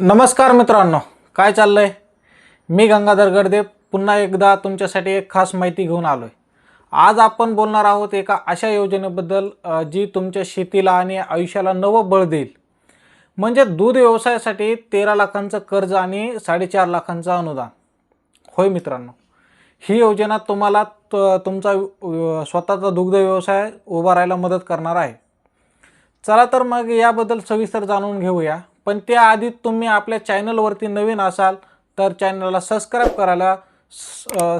नमस्कार मित्रांनो काय चाललं आहे मी गंगाधर गडदे पुन्हा एकदा तुमच्यासाठी एक खास माहिती घेऊन आलो आहे आज आपण बोलणार आहोत एका अशा योजनेबद्दल जी तुमच्या शेतीला आणि आयुष्याला नवं बळ देईल. म्हणजे दूध व्यवसायासाठी तेरा लाखांचं कर्ज आणि साडेचार लाखांचं अनुदान. होय मित्रांनो ही योजना तुम्हाला त- तुमचा स्वतःचा दुग्ध व्यवसाय उभारायला मदत करणार आहे. चला तर मग याबद्दल सविस्तर जाणून घेऊया. पण त्याआधी तुम्ही आपल्या चॅनलवरती नवीन असाल तर चॅनलला सबस्क्राईब करायला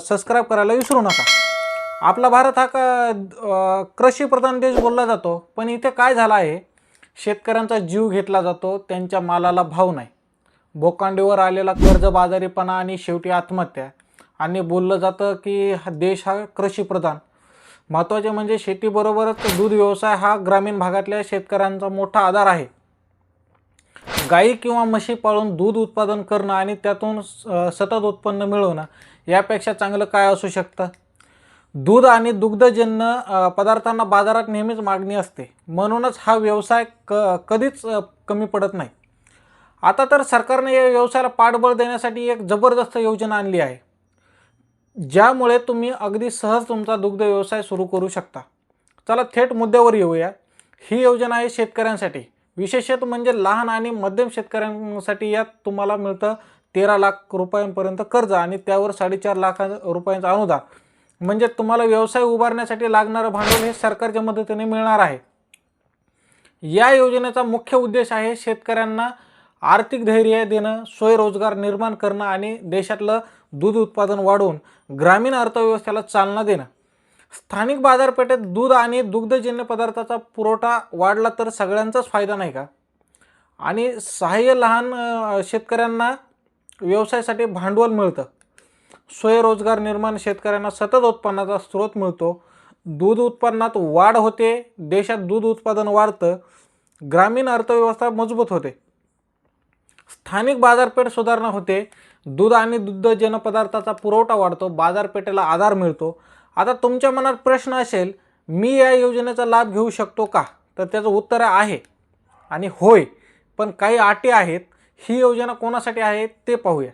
सबस्क्राईब करायला विसरू नका. आपला भारत हा का कृषीप्रधान देश बोलला जातो पण इथे काय झालं आहे? शेतकऱ्यांचा जीव घेतला जातो त्यांच्या मालाला भाव नाही. भोकांडीवर आलेला कर्जबाजारीपणा आणि शेवटी आत्महत्या. आणि बोललं जातं की हा देश हा कृषीप्रधान. महत्त्वाचे म्हणजे शेतीबरोबरच दूध व्यवसाय हा ग्रामीण भागातल्या शेतकऱ्यांचा मोठा आधार आहे. गाई किंवा म्हशी पाळून दूध उत्पादन करणं आणि त्यातून स- सतत उत्पन्न मिळवणं यापेक्षा चांगलं काय असू शकतं? दूध आणि दुग्धजन्य पदार्थांना बाजारात नेहमीच मागणी असते. म्हणूनच हा व्यवसाय क कधीच कमी पडत नाही. आता तर सरकारने या व्यवसायाला पाठबळ देण्यासाठी एक जबरदस्त योजना आणली आहे. ज्यामुळे तुम्ही अगदी सहज तुमचा दुग्ध व्यवसाय सुरू करू शकता. चला थेट मुद्द्यावर येऊया. ही योजना आहे शेतकऱ्यांसाठी. विशेषत म्हणजे लहान आणि मध्यम शेतकऱ्यांसाठी यात तुम्हाला मिळतं तेरा लाख रुपयांपर्यंत कर्ज आणि त्यावर साडेचार लाख रुपयांचं अनुदान. म्हणजे तुम्हाला व्यवसाय उभारण्यासाठी लागणारं भांडवल हे सरकारच्या मदतीने मिळणार आहे. या योजनेचा मुख्य उद्देश आहे शेतकऱ्यांना आर्थिक धैर्य देणं स्वयंरोजगार निर्माण करणं आणि देशातलं दूध उत्पादन वाढवून ग्रामीण अर्थव्यवस्थेला चालना देणं. स्थानिक बाजारपेठेत दूध आणि दुग्धजन्य पदार्थाचा पुरवठा वाढला तर सगळ्यांचाच फायदा नाही का? आणि सहाय्य लहान शेतकऱ्यांना व्यवसायासाठी भांडवल मिळतं. स्वयंरोजगार निर्माण शेतकऱ्यांना सतत उत्पन्नाचा स्रोत मिळतो. दूध उत्पन्नात वाढ होते. देशात दूध उत्पादन वाढतं. ग्रामीण अर्थव्यवस्था मजबूत होते. स्थानिक बाजारपेठ सुधारणा होते. दूध आणि दुग्धजन्य पदार्थाचा पुरवठा वाढतो. बाजारपेठेला आधार मिळतो. आता तुमच्या मनात प्रश्न असेल मी या योजनेचा लाभ घेऊ शकतो का? तर त्याचं उत्तर आहे आणि होय पण काही अटी आहेत ही योजना कोणासाठी आहे ते पाहूया.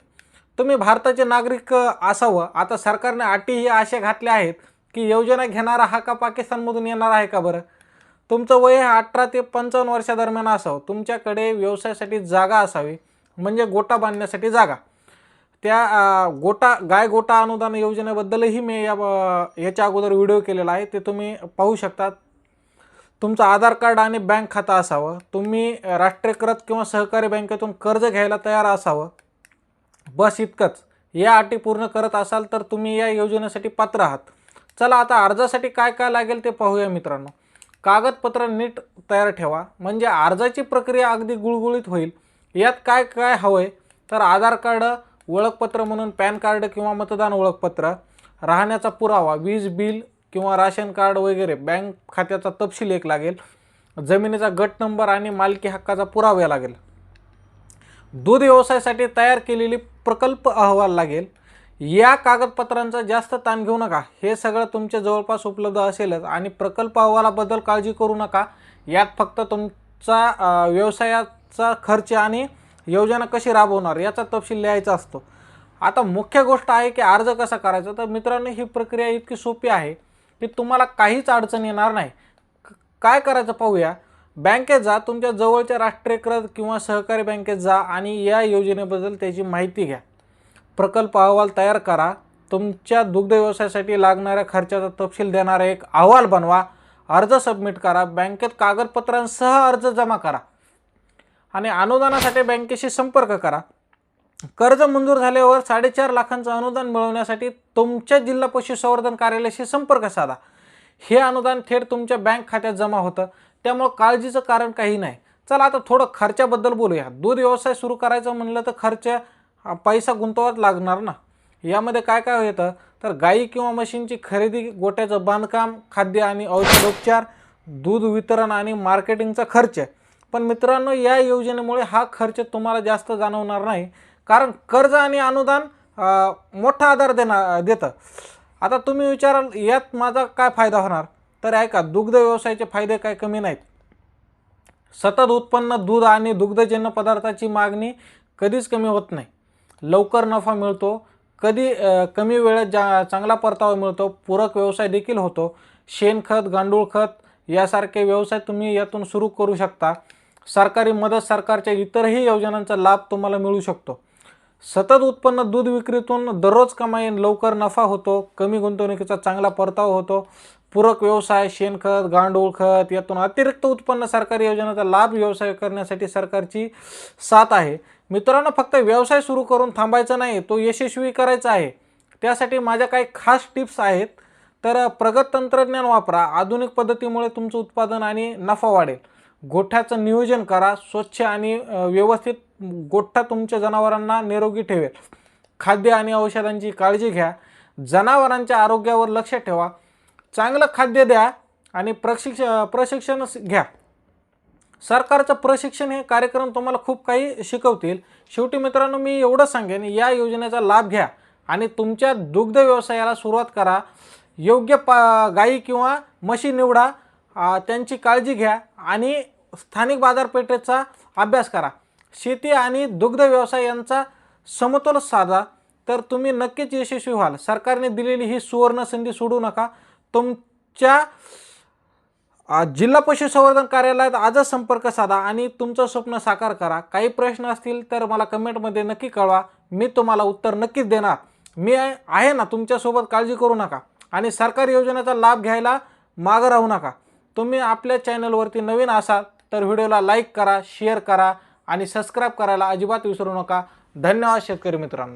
तुम्ही भारताचे नागरिक असावं. आता सरकारने अटी ही अशा घातल्या आहेत की योजना घेणारा हा का पाकिस्तानमधून येणार आहे का बरं? तुमचं वय हे अठरा ते पंचावन्न वर्षादरम्यान असावं. तुमच्याकडे व्यवसायासाठी जागा असावी म्हणजे गोटा बांधण्यासाठी जागा. त्या गोटा गाय गोटा अनुदान योजनेबद्दलही मी या याच्या अगोदर व्हिडिओ केलेला आहे. ते तुम्ही पाहू शकतात. तुमचं आधार कार्ड आणि बँक खातं असावं. तुम्ही राष्ट्रीयकृत किंवा सहकारी बँकेतून कर्ज घ्यायला तयार असावं. बस इतकंच. या अटी पूर्ण करत असाल तर तुम्ही या योजनेसाठी पात्र आहात. चला आता अर्जासाठी काय काय लागेल ते पाहूया मित्रांनो. कागदपत्र नीट तयार ठेवा. म्हणजे अर्जाची प्रक्रिया अगदी गुळगुळीत होईल. यात काय काय हवं आहे तर आधार कार्ड ओळखपत्र म्हणून पॅन कार्ड किंवा मतदान ओळखपत्र राहण्याचा पुरावा वीज बिल किंवा राशन कार्ड वगैरे बँक खात्याचा तपशील एक लागेल. जमिनीचा गट नंबर आणि मालकी हक्काचा पुरावा लागेल. दूध व्यवसायासाठी तयार केलेली प्रकल्प अहवाल लागेल. या कागदपत्रांचा जास्त ताण घेऊ नका. हे सगळं तुमच्या जवळपास उपलब्ध असेलच आणि प्रकल्प अहवालाबद्दल काळजी करू नका. यात फक्त तुमचा व्यवसायाचा खर्च आणि योजना कशी राबवणार याचा तपशील लिहायचा असतो. आता मुख्य गोष्ट आहे की अर्ज कसा करायचा? तर मित्रांनो ही प्रक्रिया इतकी सोपी आहे की तुम्हाला काहीच अडचण येणार नाही. काय करायचं पाहूया. बँकेत जा तुमच्या जवळच्या राष्ट्रीयकृत किंवा सहकारी बँकेत जा आणि या योजनेबद्दल त्याची माहिती घ्या. प्रकल्प अहवाल तयार करा. तुमच्या दुग्ध व्यवसायासाठी लागणाऱ्या खर्चाचा तपशील देणारा एक अहवाल बनवा. अर्ज सबमिट करा. बँकेत कागदपत्रांसह अर्ज जमा करा. आणि अनुदानासाठी बँकेशी संपर्क करा. कर्ज मंजूर झाल्यावर साडेचार लाखांचं अनुदान मिळवण्यासाठी तुमच्या जिल्हा पशुसंवर्धन कार्यालयाशी संपर्क साधा. हे अनुदान थेट तुमच्या बँक खात्यात जमा होतं. त्यामुळं काळजीचं कारण काही नाही. चला आता थोडं खर्चाबद्दल बोलूया. दूध व्यवसाय सुरू करायचं म्हणलं तर खर्च पैसा गुंतवाच लागणार ना? यामध्ये काय काय येतं? तर गाई किंवा म्हशींची खरेदी गोट्याचं बांधकाम खाद्य आणि औषधोपचार दूध वितरण आणि मार्केटिंगचा खर्च. पण मित्रांनो या योजनेमुळे हा खर्च तुम्हाला जास्त जाणवणार नाही. कारण कर्ज आणि अनुदान मोठा आधार देणार देतं. आता तुम्ही विचाराल यात माझा काय फायदा होणार? तर ऐका दुग्ध व्यवसायाचे फायदे काय कमी नाहीत. सतत उत्पन्न दूध आणि दुग्धजन्य पदार्थाची मागणी कधीच कमी होत नाही. लवकर नफा मिळतो. कधी कमी वेळेत जा चांगला परतावा मिळतो. पूरक व्यवसाय देखील होतो. शेणखत गांडूळ खत यासारखे व्यवसाय तुम्ही यातून सुरू करू शकता. सरकारी मदत सरकारच्या इतरही योजनांचा लाभ तुम्हाला मिळू शकतो. सतत उत्पन्न दूध विक्रीतून दररोज कमाई लवकर नफा होतो कमी गुंतवणुकीचा चांगला परतावा होतो. पूरक व्यवसाय शेणखत गांडूळ खत यातून अतिरिक्त उत्पन्न सरकारी योजनेचा लाभ व्यवसाय करण्यासाठी सरकारची साथ आहे. मित्रांनो फक्त व्यवसाय सुरू करून थांबायचा नाही तो यशस्वी करायचा आहे. त्यासाठी माझ्या काही खास टिप्स आहेत. तर प्रगत तंत्रज्ञान वापरा आधुनिक पद्धतीमुळे तुमचं उत्पादन आणि नफा वाढेल. गोठ्याचं नियोजन करा स्वच्छ आणि व्यवस्थित गोठा तुमच्या जनावरांना निरोगी ठेवेल. खाद्य आणि औषधांची काळजी घ्या. जनावरांच्या आरोग्यावर लक्ष ठेवा. चांगलं खाद्य द्या आणि प्रशिक्ष प्रशिक्षण घ्या. सरकारचं प्रशिक्षण हे कार्यक्रम तुम्हाला खूप काही शिकवतील. शेवटी मित्रांनो मी एवढं सांगेन या योजनेचा लाभ घ्या आणि तुमच्या दुग्ध व्यवसायाला सुरुवात करा. योग्य पा गाई किंवा म्हशी निवडा. त्यांची काळजी घ्या आणि स्थानिक बाजारपेठेचा अभ्यास करा. शेती आणि दुग्ध व्यवसाय यांचा समतोल साधा तर तुम्ही नक्कीच यशस्वी व्हाल. सरकारने दिलेली ही सुवर्ण संधी सोडू नका. तुमच्या जिल्हा पशुसंवर्धन कार्यालयात आजच संपर्क साधा आणि तुमचं स्वप्न साकार करा. काही प्रश्न असतील तर मला कमेंटमध्ये नक्की कळवा. मी तुम्हाला उत्तर नक्कीच देणार. मी आहे ना तुमच्यासोबत काळजी करू नका आणि सरकारी योजनेचा लाभ घ्यायला मागं राहू नका. तुम्ही आपल्या चॅनलवरती नवीन असाल तर व्हिडिओला लाईक करा शेअर करा आणि सबस्क्राईब करायला अजिबात विसरू नका. धन्यवाद शेतकरी मित्रांनो.